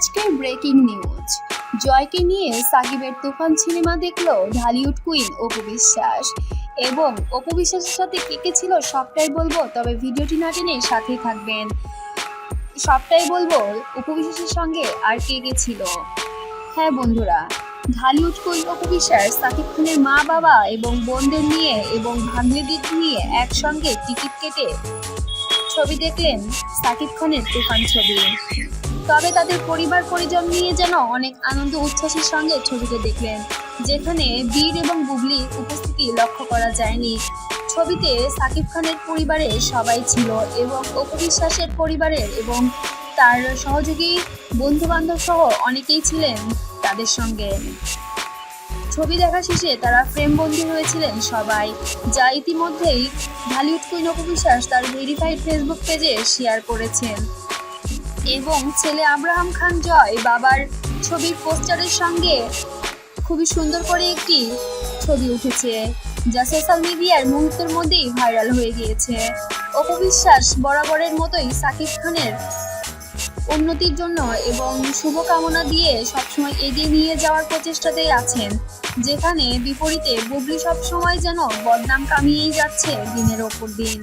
আজকের breaking news জয়কে নিয়ে সাকিবের তুফান সিনেমা দেখল ঢালিউড কুইন অপু বিশ্বাস। এবং অপু বিশ্বাসের সাথে কে কে ছিল সবটাই বলব, তবে ভিডিওটি না টেনে সাথেই থাকবেন। সবটাই বলব, অপু বিশ্বাসের সঙ্গে আর কে কে ছিল? হ্যাঁ বন্ধুরা, ঢালিউড কুইন অপু বিশ্বাস, সাকিব খানের মা বাবা এবং বোনদের নিয়ে এবং ভাগ্নেদের নিয়ে একসঙ্গে টিকিট কেটে ছবি দেখলেন সাকিব খানের তুফান ছবি। তবে তাদের পরিবার পরিজন নিয়ে যেন অনেক আনন্দ উচ্ছ্বাসের সঙ্গে ছবিতে দেখলেন, যেখানে বীর এবং বুবলির উপস্থিতি লক্ষ্য করা যায়নি। ছবিতে সাকিব খানের পরিবারে সবাই ছিল এবং অপবিশ্বাসের পরিবারের এবং তার সহযোগী বন্ধু বান্ধব সহ অনেকেই ছিলেন তাদের সঙ্গে। ছবি দেখা শেষে তারা ফ্রেমবন্দি হয়েছিলেন সবাই, যা ইতিমধ্যেই ঢালিউড কুইন অপু বিশ্বাস তার ভেরিফাইড ফেসবুক পেজে শেয়ার করেছেন। এবং ছেলে আব্রাহাম খান জয় বাবার ছবির পোস্টারের সঙ্গে খুবই সুন্দর করে একটি ছবি উঠেছে, যা সোশ্যাল মিডিয়ার মুহূর্তের মধ্যেই ভাইরাল হয়ে গিয়েছে। অপবিশ্বাস বরাবরের মতোই সাকিব খানের উন্নতির জন্য এবং শুভকামনা দিয়ে সবসময় এগিয়ে নিয়ে যাওয়ার প্রচেষ্টাতেই আছেন, যেখানে বিপরীতে বুবলি সবসময় যেন বদনাম কামিয়েই যাচ্ছে দিনের ওপর দিন।